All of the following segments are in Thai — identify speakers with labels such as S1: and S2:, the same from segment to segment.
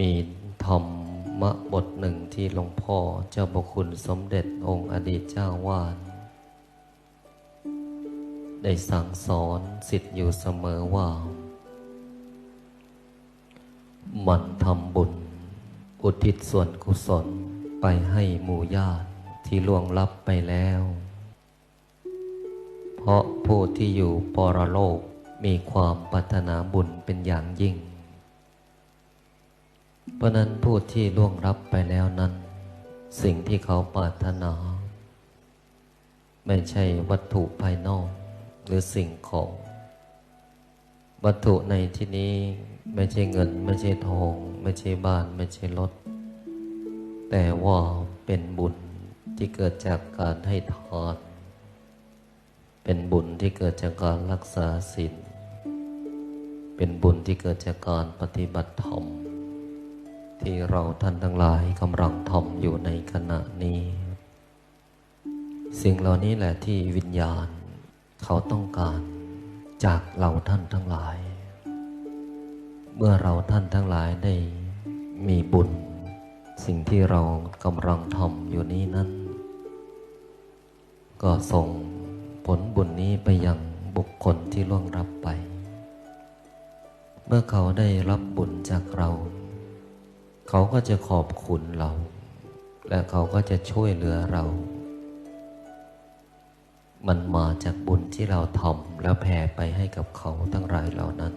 S1: มีธรรมะบทหนึ่งที่หลวงพ่อเจ้าบุคุณสมเด็จองค์อดีตเจ้าวาดได้สั่งสอนสิทธิ์อยู่เสมอว่า มันทำบุญ อุทิศส่วนกุศลไปให้หมู่ญาติที่ล่วงลับไปแล้ว เพราะผู้ที่อยู่ปรโลกมีความปรารถนาบุญเป็นอย่างยิ่ง เพราะนั้นผู้ที่ล่วงรับไปแล้วนั้น สิ่งที่เขาปรารถนา ไม่ใช่วัตถุภายนอก หรือสิ่งของ วัตถุในที่นี้ไม่ใช่เงิน ไม่ใช่ทอง ไม่ใช่บ้าน ไม่ใช่รถ แต่ว่าเป็นบุญที่เกิดจากการให้ทานเป็นบุญที่เกิดจากการรักษาศีลเป็นบุญที่เกิดจากการปฏิบัติธรรม ที่เราท่านทั้งหลายกำลังทำอยู่ในขณะนี้ สิ่งเหล่านี้แหละที่วิญญาณเขาต้องการจากเราท่านทั้งหลาย เมื่อเราท่านทั้งหลายได้มีบุญ สิ่งที่เรากำลังทำอยู่นี้นั้น ก็ส่งผลบุญนี้ไปยังบุคคลที่ล่วงรับไป เมื่อเขาได้รับบุญ เขาก็จะขอบคุณเรา และเขาก็จะช่วยเหลือเรา มันมาจากบุญที่เราทำแล้วแผ่ไปให้กับเขาทั้งหลายเหล่านั้น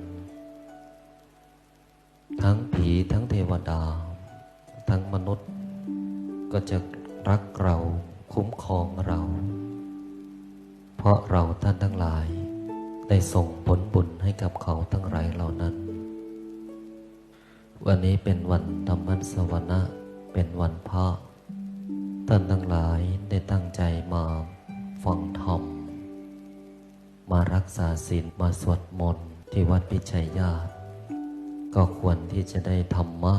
S1: ทั้งผีทั้งเทวดา ทั้งมนุษย์ ก็จะรักเราคุ้มครองเรา เพราะเราท่านทั้งหลาย ได้ส่งผลบุญให้กับเขาทั้งหลายเหล่านั้น วันนี้เป็นวันธรรมสวนะเป็นวันพระท่านทั้งหลายได้ตั้งใจมาฟังธรรม มารักษาศีลมาสวดมนต์ที่วัดพิชัยญาติ ก็ควรที่จะได้ธรรมะ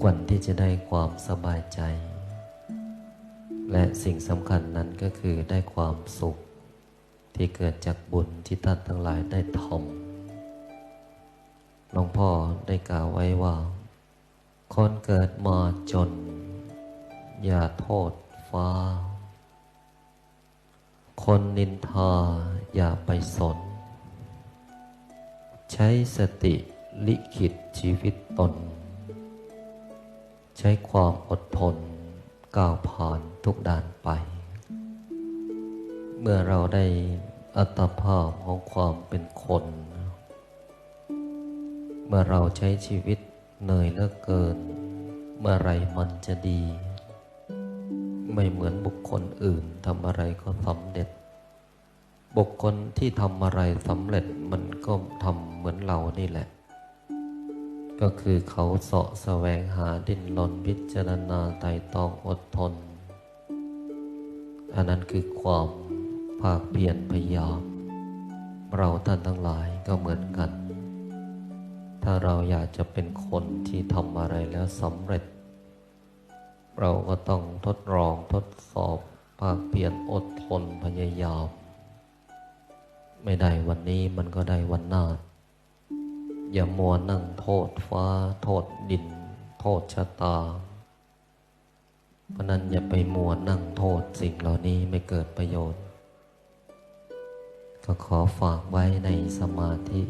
S1: ควรที่จะได้ความสบายใจ และสิ่งสำคัญนั้นก็คือได้ความสุข ที่เกิดจากบุญที่ท่านทั้งหลายได้ทำ หลวงพ่อได้กล่าวไว้ว่า คนเกิดมาจน อย่าโทษฟ้า คนนินทาอย่าไปสน ใช้สติลิขิตชีวิตตน ใช้ความอดทนก้าวผ่านทุกด่านไป เมื่อเราได้อัตภาพของความเป็นคน เมื่อเราใช้ชีวิตเหนื่อยเลือเกิน เมื่อไรมันจะดี ไม่เหมือนบุคคลอื่นทำอะไรก็สำเร็จ บุคคลที่ทำอะไรสำเร็จมันก็ทำเหมือนเรานี่แหละ ก็คือเขาเสาะแสวงหาดิ้นรนพิจารณาไต่ตองอดทน อันนั้นคือความภาคเพียรพยายามเราท่านทั้งหลายก็เหมือนกัน ถ้าเราอยากจะเป็นคนที่ทำอะไรแล้วสำเร็จ เราก็ต้องทดลองทดสอบภาคเพียรอดทนพยายาม ไม่ได้วันนี้มันก็ได้วันหน้า อย่ามัวนั่งโทษฟ้า โทษดิน โทษชะตา เพราะนั้นอย่าไปมัวนั่งโทษสิ่งเหล่านี้ไม่เกิดประโยชน์ ก็ขอฝากไว้ในสมาธิ